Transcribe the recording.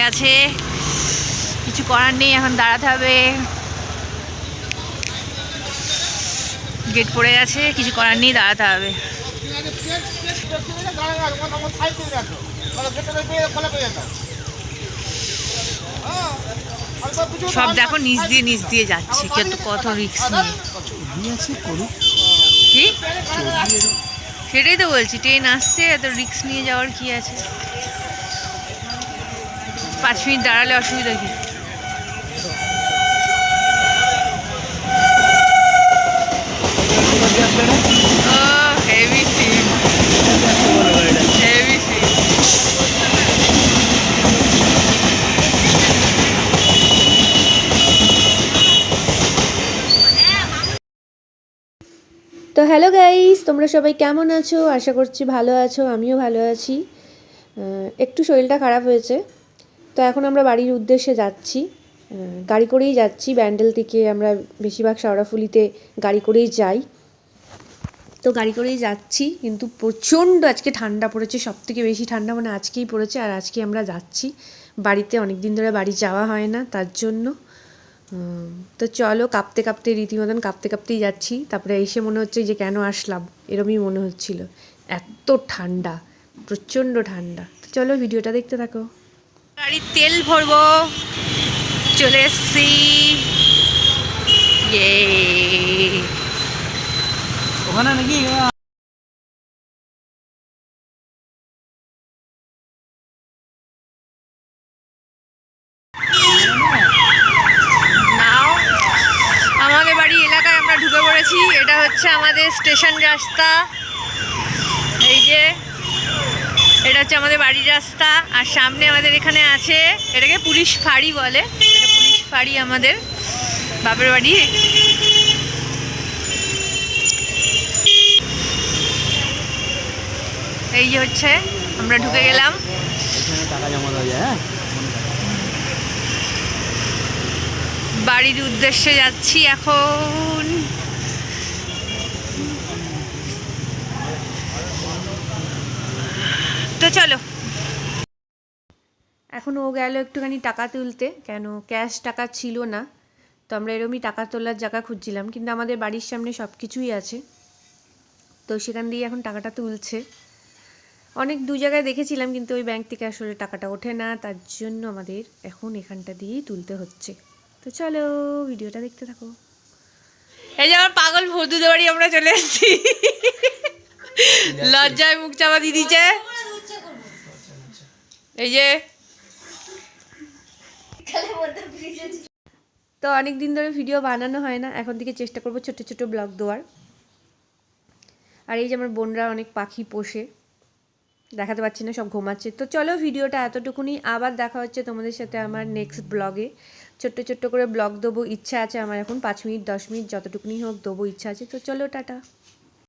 গেছে কিছু করার নেই, এখন দাঁড়াতে হবে। গেট পড়ে আছে, কিছু করার নেই, দাঁড়াতে হবে। সব দেখো, নিচ দিয়ে নিচ দিয়ে যাচ্ছে কত কত রিক্স নিয়ে। সেটাই তো বলছি ট্রেন আসছে, এত রিক্স নিয়ে যাওয়ার কি আছে? পাঁচ মিনিট দাঁড়ালে অসুবিধা কি? সিন তো হ্যালো গাইস তোমরা সবাই কেমন আছো? আশা করছি ভালো আছো, আমিও ভালো আছি। একটু শরীরটা খারাপ হয়েছে। তো এখন আমরা বাড়ির উদ্দেশ্যে যাচ্ছি। গাড়ি করেই যাচ্ছি। ব্যান্ডেল থেকে আমরা বেশিরভাগ শাওড়াফুলিতে গাড়ি করেই যাই। তো গাড়ি করেই যাচ্ছি, কিন্তু প্রচণ্ড আজকে ঠান্ডা পড়েছে সব থেকে বেশি ঠান্ডা মানে আজকেই পড়েছে, আর আজকে আমরা যাচ্ছি। বাড়িতে অনেক দিন ধরে বাড়ি যাওয়া হয় না, তার জন্য। তো চলো কাঁপতে কাঁপতে, রীতিমতন কাঁপতে কাঁপতেই যাচ্ছি। তারপরে এসে মনে হচ্ছে যে কেন আসলাম, এরমই মনে হচ্ছিল। এত ঠান্ডা, প্রচণ্ড ঠান্ডা। তো চলো ভিডিওটা দেখতে থাকো। গাড়ির তেল ভরবো। চলে এসছি। ইয়ে। ওখানে নাকি নাও। আমাদের বাড়ি এলাকায় আমরা ঢুকে পড়েছি। এটা হচ্ছে আমাদের স্টেশন রাস্তা এই যে এটা হচ্ছে আমাদের বাড়ির রাস্তা আর সামনে আমাদের এখানে আছে এটাকে পুলিশ ফাঁড়ি বলে। এটা পুলিশ ফাঁড়ি আমাদের বাপের বাড়ি। এই যে হচ্ছে আমরা ঢুকে গেলাম। হ্যাঁ? বাড়ির উদ্দেশ্যে যাচ্ছি এখন তো চলো এখন ও গেল একটুখানি টাকা তুলতে কেন ক্যাশ টাকা ছিল না। তো আমরা এরমই টাকা তোলার জায়গা খুঁজছিলাম কিন্তু আমাদের বাড়ির সামনে সব কিছুই আছে। তো সেখান দিয়ে এখন টাকাটা তুলছে। অনেক দু জায়গায় দেখেছিলাম কিন্তু ওই ব্যাংক থেকে আসলে টাকাটা ওঠে না। তার জন্য আমাদের এখন এখানটা দিয়েই তুলতে হচ্ছে। তো চলো ভিডিওটা দেখতে থাকো। এই যে আমার পাগল ভৌদুদের বাড়ি আমরা চলে এসেছি। লজ্জায় মুখ চাপা দিয়ে দিচ্ছে এই যে তো অনেক দিন ধরে ভিডিও বানানো হয় না, এখন থেকে চেষ্টা করব ছোট ছোট ব্লগ দেওয়ার। আর এই যে আমার বোনরা অনেক পাখি পোষে, দেখাতে পাচ্ছি না, সব ঘুমাচ্ছে। তো চলো ভিডিওটা এতটুকুনি, আবার দেখা হচ্ছে তোমাদের সাথে আমার নেক্সট ব্লগে ছোট্ট ছোট্ট করে ব্লগ দেবো, ইচ্ছা আছে আমার এখন, পাঁচ মিনিট, দশ মিনিট, যতটুকুনি হোক দেবো, ইচ্ছা আছে। তো চলো, টাটা।